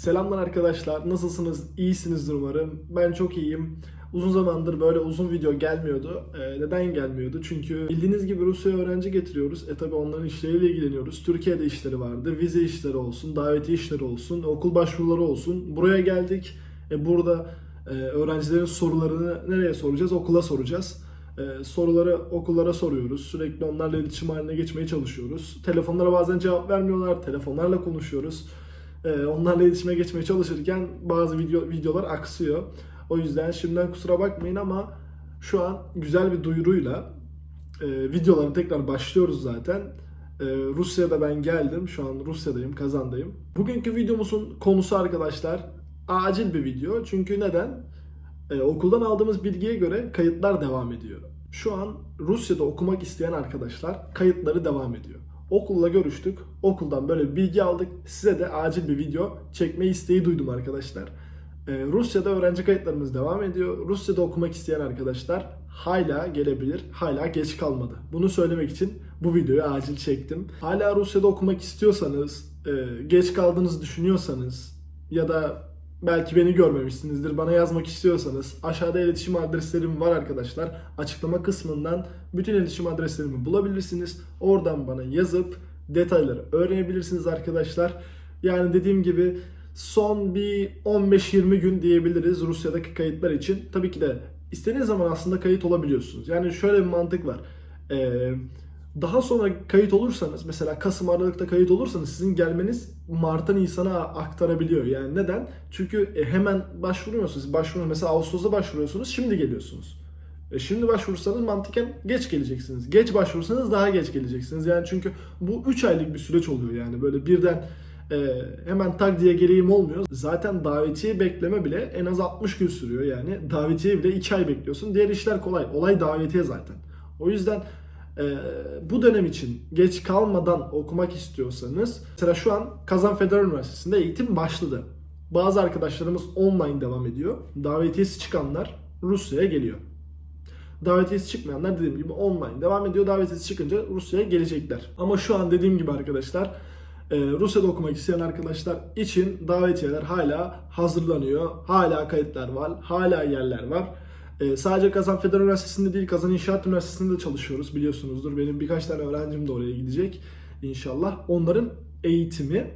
Selamlar arkadaşlar. Nasılsınız? İyisinizdir umarım. Ben çok iyiyim. Uzun zamandır böyle uzun video gelmiyordu. Ee, neden gelmiyordu? Çünkü bildiğiniz gibi Rusya'ya öğrenci getiriyoruz. E tabi onların işleriyle ilgileniyoruz. Türkiye'de işleri vardı. Vize işleri olsun, daveti işleri olsun, okul başvuruları olsun. Buraya geldik. E, burada e, öğrencilerin sorularını nereye soracağız? Okula soracağız. E, soruları okullara soruyoruz. Sürekli onlarla iletişim haline geçmeye çalışıyoruz. Telefonlara bazen cevap vermiyorlar. Telefonlarla konuşuyoruz. E, onlarla iletişime geçmeye çalışırken bazı video videolar aksıyor. O yüzden şimdiden kusura bakmayın ama şu an güzel bir duyuruyla e, videolara tekrar başlıyoruz zaten. E, Rusya'da ben geldim. Şu an Rusya'dayım, Kazan'dayım. Bugünkü videomuzun konusu arkadaşlar acil bir video. Çünkü neden? E, okuldan aldığımız bilgiye göre kayıtlar devam ediyor. Şu an Rusya'da okumak isteyen arkadaşlar kayıtları devam ediyor. Okulla görüştük. Okuldan böyle bilgi aldık. Size de acil bir video çekme isteği duydum arkadaşlar. Ee, Rusya'da öğrenci kayıtlarımız devam ediyor. Rusya'da okumak isteyen arkadaşlar hala gelebilir. Hala geç kalmadı. Bunu söylemek için bu videoyu acil çektim. Hala Rusya'da okumak istiyorsanız, e, geç kaldığınızı düşünüyorsanız ya da belki beni görmemişsinizdir. Bana yazmak istiyorsanız aşağıda iletişim adreslerim var arkadaşlar. Açıklama kısmından bütün iletişim adreslerimi bulabilirsiniz. Oradan bana yazıp detayları öğrenebilirsiniz arkadaşlar. Yani dediğim gibi son bir 15-20 gün diyebiliriz Rusya'daki kayıtlar için. Tabii ki de istediğiniz zaman aslında kayıt olabiliyorsunuz. Yani şöyle bir mantık var. Ee, daha sonra kayıt olursanız mesela Kasım Aralık'ta kayıt olursanız sizin gelmeniz Mart'a Nisan'a aktarabiliyor. Yani neden? Çünkü e, hemen başvuruyorsunuz. Başvuru mesela Ağustos'ta başvuruyorsunuz. Şimdi geliyorsunuz. E, şimdi başvurursanız mantıken geç geleceksiniz. Geç başvurursanız daha geç geleceksiniz. Yani çünkü bu 3 aylık bir süreç oluyor yani. Böyle birden e, hemen tak diye geleyim olmuyor. Zaten davetiye bekleme bile en az 60 gün sürüyor yani. Davetiye bile 2 ay bekliyorsun. Diğer işler kolay. Olay davetiye zaten. O yüzden e, bu dönem için geç kalmadan okumak istiyorsanız mesela şu an Kazan Federal Üniversitesi'nde eğitim başladı. Bazı arkadaşlarımız online devam ediyor. Davetiyesi çıkanlar Rusya'ya geliyor. Davetiyesi çıkmayanlar dediğim gibi online devam ediyor. Davetiyesi çıkınca Rusya'ya gelecekler. Ama şu an dediğim gibi arkadaşlar ee, Rusya'da okumak isteyen arkadaşlar için davetiyeler hala hazırlanıyor. Hala kayıtlar var. Hala yerler var. Ee, sadece Kazan Federal Üniversitesi'nde değil Kazan İnşaat Üniversitesi'nde de çalışıyoruz biliyorsunuzdur. Benim birkaç tane öğrencim de oraya gidecek inşallah. Onların eğitimi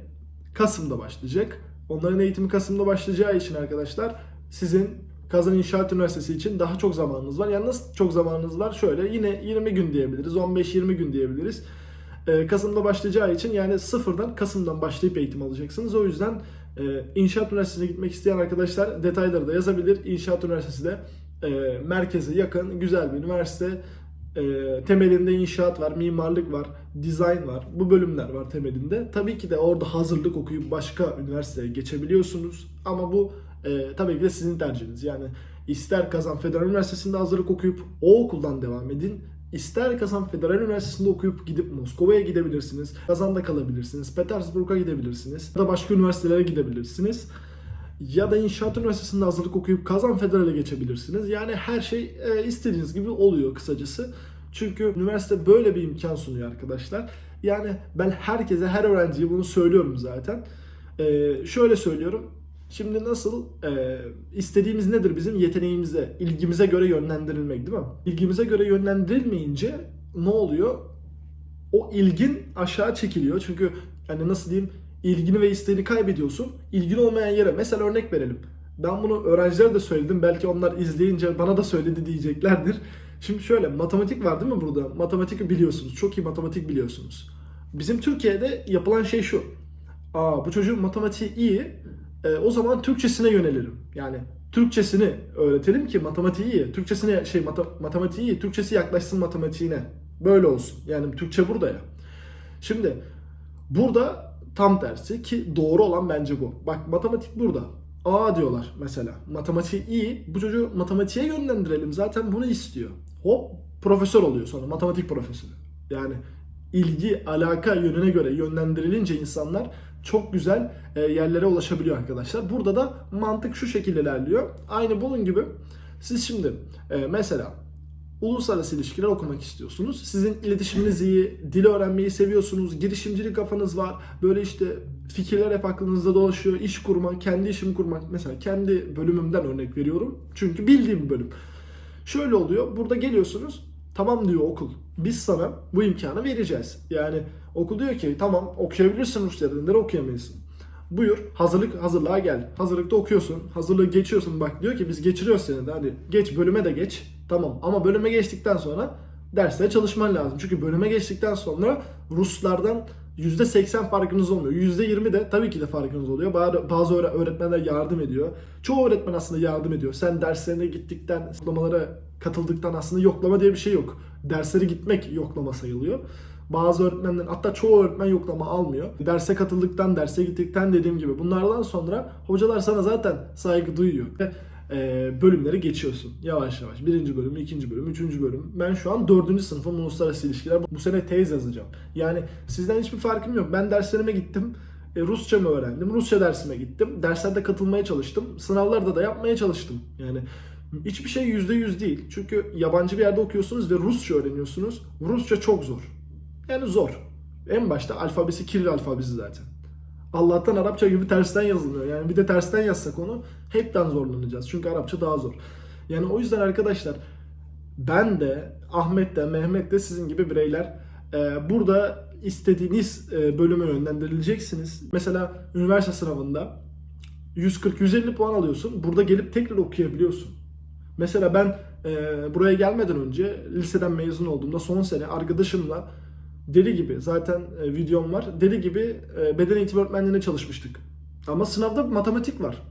Kasım'da başlayacak. Onların eğitimi Kasım'da başlayacağı için arkadaşlar sizin Kazan İnşaat Üniversitesi için daha çok zamanınız var. Yani nasıl çok zamanınız var? Şöyle yine 20 gün diyebiliriz, 15-20 gün diyebiliriz. Ee, Kasım'da başlayacağı için yani sıfırdan Kasım'dan başlayıp eğitim alacaksınız. O yüzden e, İnşaat Üniversitesi'ne gitmek isteyen arkadaşlar detayları da yazabilir. İnşaat Üniversitesi de e, merkeze yakın güzel bir üniversite. E, temelinde inşaat var, mimarlık var, dizayn var. Bu bölümler var temelinde. Tabii ki de orada hazırlık okuyup başka üniversiteye geçebiliyorsunuz. Ama bu e, tabii ki de sizin tercihiniz. Yani ister Kazan Federal Üniversitesi'nde hazırlık okuyup o okuldan devam edin. İster Kazan Federal Üniversitesi'nde okuyup gidip Moskova'ya gidebilirsiniz. Kazan'da kalabilirsiniz. Petersburg'a gidebilirsiniz. Ya da başka üniversitelere gidebilirsiniz. Ya da İnşaat Üniversitesi'nde hazırlık okuyup Kazan Federal'e geçebilirsiniz. Yani her şey e, istediğiniz gibi oluyor kısacası. Çünkü üniversite böyle bir imkan sunuyor arkadaşlar. Yani ben herkese, her öğrenciye bunu söylüyorum zaten. E, şöyle söylüyorum. Şimdi nasıl e, istediğimiz nedir bizim yeteneğimize, ilgimize göre yönlendirilmek değil mi? İlgimize göre yönlendirilmeyince ne oluyor? O ilgin aşağı çekiliyor. Çünkü yani nasıl diyeyim ilgini ve isteğini kaybediyorsun. İlgin olmayan yere mesela örnek verelim. Ben bunu öğrencilere de söyledim. Belki onlar izleyince bana da söyledi diyeceklerdir. Şimdi şöyle matematik var değil mi burada? Matematik biliyorsunuz. Çok iyi matematik biliyorsunuz. Bizim Türkiye'de yapılan şey şu. Aa bu çocuğun matematiği iyi e, o zaman Türkçesine yönelelim. Yani Türkçesini öğretelim ki matematiği iyi. Türkçesine şey mata- matematiği iyi. Türkçesi yaklaşsın matematiğine. Böyle olsun. Yani Türkçe burada ya. Şimdi burada tam tersi ki doğru olan bence bu. Bak matematik burada. A diyorlar mesela. Matematiği iyi. Bu çocuğu matematiğe yönlendirelim. Zaten bunu istiyor. Hop profesör oluyor sonra. Matematik profesörü. Yani ilgi, alaka yönüne göre yönlendirilince insanlar çok güzel e, yerlere ulaşabiliyor arkadaşlar. Burada da mantık şu şekilde ilerliyor. Aynı bunun gibi siz şimdi e, mesela uluslararası ilişkiler okumak istiyorsunuz. Sizin iletişiminiz iyi, dil öğrenmeyi seviyorsunuz, girişimcilik kafanız var. Böyle işte fikirler hep aklınızda dolaşıyor. İş kurmak, kendi işimi kurmak. Mesela kendi bölümümden örnek veriyorum. Çünkü bildiğim bölüm. Şöyle oluyor. Burada geliyorsunuz. Tamam diyor okul. Biz sana bu imkanı vereceğiz. Yani okul diyor ki tamam okuyabilirsin Rusya'da. Neden okuyamayasın? Buyur hazırlık hazırlığa gel. Hazırlıkta okuyorsun. Hazırlığı geçiyorsun. Bak diyor ki biz geçiriyoruz seni de. Hadi geç bölüme de geç. Tamam ama bölüme geçtikten sonra derslere çalışman lazım. Çünkü bölüme geçtikten sonra Ruslardan %80 farkınız olmuyor. %20 de tabii ki de farkınız oluyor. Bazı bazı öğre- öğretmenler yardım ediyor. Çoğu öğretmen aslında yardım ediyor. Sen derslerine gittikten, yoklamalara katıldıktan aslında yoklama diye bir şey yok. Derslere gitmek yoklama sayılıyor. Bazı öğretmenler hatta çoğu öğretmen yoklama almıyor. Derse katıldıktan, derse gittikten dediğim gibi bunlardan sonra hocalar sana zaten saygı duyuyor. Ve e, bölümleri geçiyorsun yavaş yavaş. Birinci bölüm, ikinci bölüm, üçüncü bölüm. Ben şu an dördüncü sınıfım uluslararası ilişkiler. Bu sene tez yazacağım. Yani sizden hiçbir farkım yok. Ben derslerime gittim. E, Rusça mı öğrendim? Rusça dersime gittim. Derslerde katılmaya çalıştım. Sınavlarda da yapmaya çalıştım. Yani hiçbir şey yüzde yüz değil. Çünkü yabancı bir yerde okuyorsunuz ve Rusça öğreniyorsunuz. Rusça çok zor. Yani zor. En başta alfabesi Kiril alfabesi zaten. Allah'tan Arapça gibi tersten yazılmıyor. Yani bir de tersten yazsak onu hepten zorlanacağız. Çünkü Arapça daha zor. Yani o yüzden arkadaşlar ben de Ahmet de Mehmet de sizin gibi bireyler e, burada istediğiniz e, bölüme yönlendirileceksiniz. Mesela üniversite sınavında 140-150 puan alıyorsun. Burada gelip tekrar okuyabiliyorsun. Mesela ben e, buraya gelmeden önce liseden mezun olduğumda son sene arkadaşımla deli gibi zaten e, videom var. Deli gibi e, beden eğitimi öğretmenliğine çalışmıştık. Ama sınavda matematik var.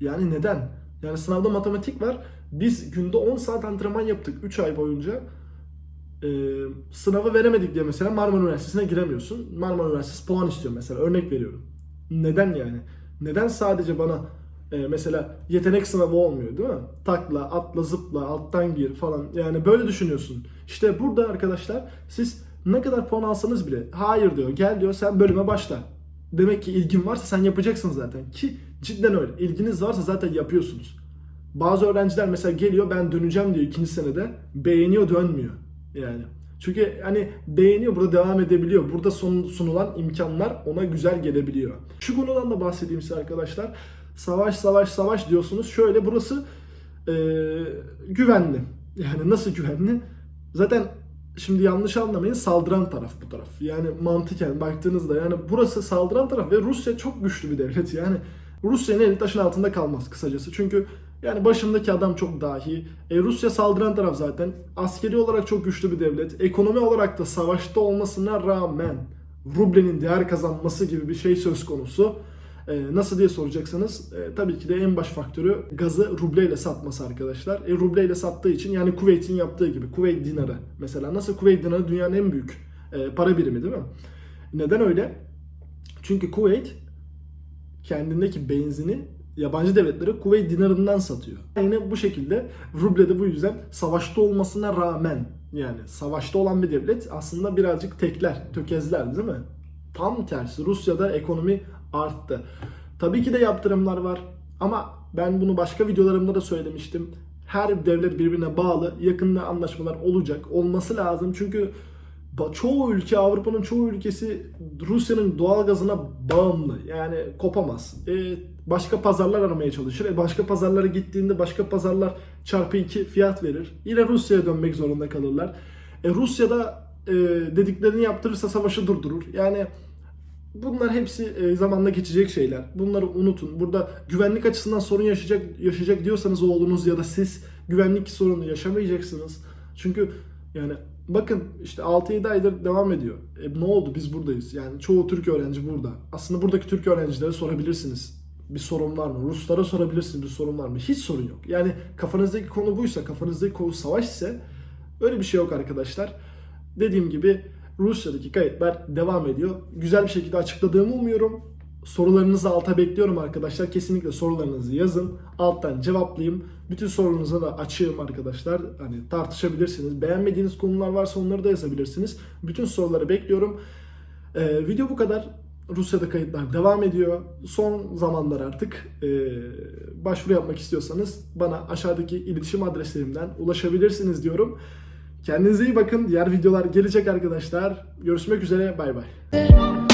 Yani neden? Yani sınavda matematik var. Biz günde 10 saat antrenman yaptık 3 ay boyunca. Ee, sınavı veremedik diye mesela Marmara Üniversitesi'ne giremiyorsun. Marmara Üniversitesi puan istiyor mesela. Örnek veriyorum. Neden yani? Neden sadece bana e, mesela yetenek sınavı olmuyor değil mi? Takla, atla, zıpla, alttan gir falan. Yani böyle düşünüyorsun. İşte burada arkadaşlar siz ne kadar puan alsanız bile hayır diyor gel diyor sen bölüme başla. Demek ki ilgin varsa sen yapacaksın zaten. Ki cidden öyle. İlginiz varsa zaten yapıyorsunuz. Bazı öğrenciler mesela geliyor ben döneceğim diyor ikinci senede. Beğeniyor dönmüyor. Yani. Çünkü hani beğeniyor burada devam edebiliyor. Burada sunulan imkanlar ona güzel gelebiliyor. Şu konudan da bahsedeyim size arkadaşlar. Savaş savaş savaş diyorsunuz. Şöyle burası e, güvenli. Yani nasıl güvenli? Zaten şimdi yanlış anlamayın saldıran taraf bu taraf. Yani mantıken baktığınızda yani burası saldıran taraf ve Rusya çok güçlü bir devlet. Yani Rusya'nın eli taşın altında kalmaz kısacası. Çünkü yani başındaki adam çok dahi. E, Rusya saldıran taraf zaten. Askeri olarak çok güçlü bir devlet. Ekonomi olarak da savaşta olmasına rağmen rublenin değer kazanması gibi bir şey söz konusu. E, nasıl diye soracaksanız e, tabii ki de en baş faktörü gazı rubleyle satması arkadaşlar. E, rubleyle sattığı için yani Kuveyt'in yaptığı gibi Kuveyt dinarı mesela nasıl Kuveyt dinarı dünyanın en büyük e, para birimi değil mi? Neden öyle? Çünkü Kuveyt kendindeki benzini yabancı devletlere Kuveyt dinarından satıyor. Yine bu şekilde ruble de bu yüzden savaşta olmasına rağmen yani savaşta olan bir devlet aslında birazcık tekler, tökezler değil mi? Tam tersi Rusya'da ekonomi arttı. Tabii ki de yaptırımlar var ama ben bunu başka videolarımda da söylemiştim. Her devlet birbirine bağlı. Yakında anlaşmalar olacak. Olması lazım. Çünkü çoğu ülke, Avrupa'nın çoğu ülkesi Rusya'nın doğal gazına bağımlı. Yani kopamaz. E, başka pazarlar aramaya çalışır. E, başka pazarlara gittiğinde başka pazarlar çarpı 2 fiyat verir. Yine Rusya'ya dönmek zorunda kalırlar. E, Rusya'da e, dediklerini yaptırırsa savaşı durdurur. Yani Bunlar hepsi e, zamanla geçecek şeyler. Bunları unutun. Burada güvenlik açısından sorun yaşayacak yaşayacak diyorsanız oğlunuz ya da siz güvenlik sorunu yaşamayacaksınız. Çünkü yani bakın işte 6-7 aydır devam ediyor. E, ne oldu biz buradayız. Yani çoğu Türk öğrenci burada. Aslında buradaki Türk öğrencilere sorabilirsiniz. Bir sorun var mı? Ruslara sorabilirsiniz bir sorun var mı? Hiç sorun yok. Yani kafanızdaki konu buysa, kafanızdaki konu savaş ise öyle bir şey yok arkadaşlar. Dediğim gibi Rusya'daki kayıtlar devam ediyor. Güzel bir şekilde açıkladığımı umuyorum. Sorularınızı alta bekliyorum arkadaşlar. Kesinlikle sorularınızı yazın. Alttan cevaplayayım. Bütün sorularınıza da açığım arkadaşlar. Hani tartışabilirsiniz. Beğenmediğiniz konular varsa onları da yazabilirsiniz. Bütün soruları bekliyorum. Ee, video bu kadar. Rusya'da kayıtlar devam ediyor. Son zamanlar artık e, başvuru yapmak istiyorsanız bana aşağıdaki iletişim adreslerimden ulaşabilirsiniz diyorum. Kendinize iyi bakın. Diğer videolar gelecek arkadaşlar. Görüşmek üzere. Bay bay.